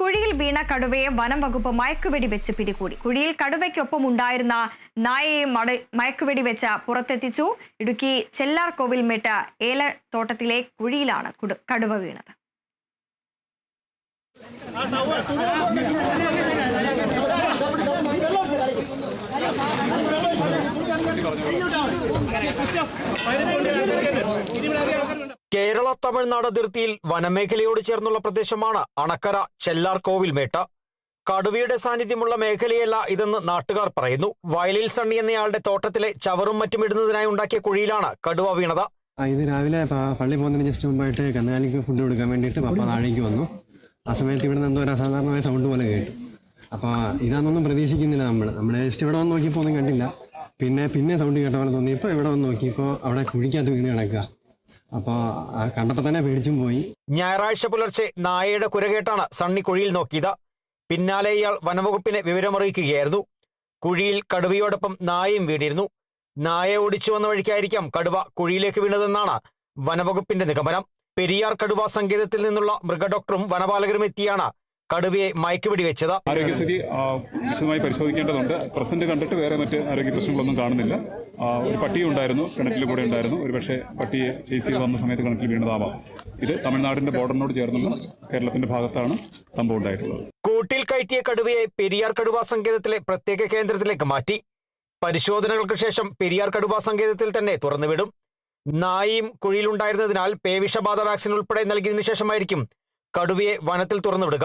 കുഴിയിൽ വീണ കടുവയെ വനം വകുപ്പ് മയക്കുവെടി വെച്ച് പിടികൂടി. കുഴിയിൽ കടുവയ്ക്കൊപ്പം ഉണ്ടായിരുന്ന നായയെ മട മയക്കുവെടി വെച്ച് പുറത്തെത്തിച്ചു. ഇടുക്കി ചെല്ലാർ കോവിൽമേട്ട ഏലത്തോട്ടത്തിലെ കുഴിയിലാണ് കുടു- കടുവ വീണത്. കേരള തമിഴ്നാട് അതിർത്തിയിൽ വനമേഖലയോട് ചേർന്നുള്ള പ്രദേശമാണ് അണക്കര ചെല്ലാർ കോവിൽമേട്ട കടുവയുടെ സാന്നിധ്യമുള്ള മേഖലയല്ല ഇതെന്ന് നാട്ടുകാർ പറയുന്നു. വയലിൽ സണ്ണി എന്നയാളുടെ തോട്ടത്തിലെ ചവറും മറ്റും ഇടുന്നതിനായി ഉണ്ടാക്കിയ കുഴിയിലാണ് കടുവ വീണത്. ഇത് രാവിലെ പള്ളി പോകുന്നതിന് ജസ്റ്റ് മുമ്പായിട്ട് കന്നുകാലിക്ക് ഫുഡ് കൊടുക്കാൻ വേണ്ടിയിട്ട് പപ്പ താഴേക്ക് വന്നു. ആ സമയത്ത് ഇവിടെ നിന്ന് എന്തോ ഒരു അസാധാരണമായ സൗണ്ട് പോലെ കേട്ടു. അപ്പോൾ ഇതാണെന്നൊന്നും പ്രതീക്ഷിക്കുന്നില്ല നമ്മൾ നമ്മൾ ജസ്റ്റ് ഇവിടെ വന്ന് നോക്കിയപ്പോൾ ഒന്നും കണ്ടില്ല. പിന്നെ പിന്നെ സൗണ്ട് കേട്ട പോലെ തോന്നിയപ്പോൾ ഇവിടെ വന്ന് നോക്കിയപ്പോൾ അവിടെ കുഴിക്കകത്ത് വീണ് കിടക്കുക. അപ്പോൾ കണ്ടപ്പോൾ തന്നെ പേടിച്ചും പോയി. ഞായറാഴ്ച പുലർച്ചെ നായയുടെ കുരകേട്ടാണ് സണ്ണി കുഴിയിൽ നോക്കിയത്. പിന്നാലെ ഇയാൾ വനവകുപ്പിനെ വിവരമറിയിക്കുകയായിരുന്നു. കുഴിയിൽ കടുവയോടൊപ്പം നായയും വീണിരുന്നു. നായ ഓടിച്ചു വന്ന വഴിക്കായിരിക്കാം കടുവ കുഴിയിലേക്ക് വീണതെന്നാണ് വനവകുപ്പിന്റെ നിഗമനം. പെരിയാർ കടുവ സങ്കേതത്തിൽ നിന്നുള്ള മൃഗഡോക്ടറും വനപാലകരും എത്തിയാണ് കടുവയെ മയക്കുപിടി വെച്ചത് ആരോഗ്യസ്ഥിതി വിശദമായി പരിശോധിക്കേണ്ടതുണ്ട്. പ്രസന്റ് കണ്ടിട്ട് വേറെ മറ്റ് ആരോഗ്യ പ്രശ്നങ്ങളൊന്നും കാണുന്നില്ല. ഒരു പട്ടിയും ഉണ്ടായിരുന്നു കിണറ്റിൽ കൂടെ ഉണ്ടായിരുന്നു. ഒരു പക്ഷേ പട്ടിയെ ചേസ് ചെയ്ത് വന്ന സമയത്ത് കിണറ്റിൽ വീണതാവാം. ഇത് തമിഴ്നാടിന്റെ ബോർഡറിനോട് ചേർന്നുള്ള കേരളത്തിന്റെ ഭാഗത്താണ് സംഭവം ഉണ്ടായിട്ടുള്ളത്. കൂട്ടിൽ കയറ്റിയ കടുവയെ പെരിയാർ കടുവ സങ്കേതത്തിലെ പ്രത്യേക കേന്ദ്രത്തിലേക്ക് മാറ്റി. പരിശോധനകൾക്ക് ശേഷം പെരിയാർ കടുവ സങ്കേതത്തിൽ തന്നെ തുറന്നുവിടും. നായയും കുഴിയിലുണ്ടായിരുന്നതിനാൽ പേവിഷബാധ വാക്സിൻ ഉൾപ്പെടെ നൽകിയതിനു ശേഷമായിരിക്കും കടുവയെ വനത്തിൽ തുറന്നുവിടുക.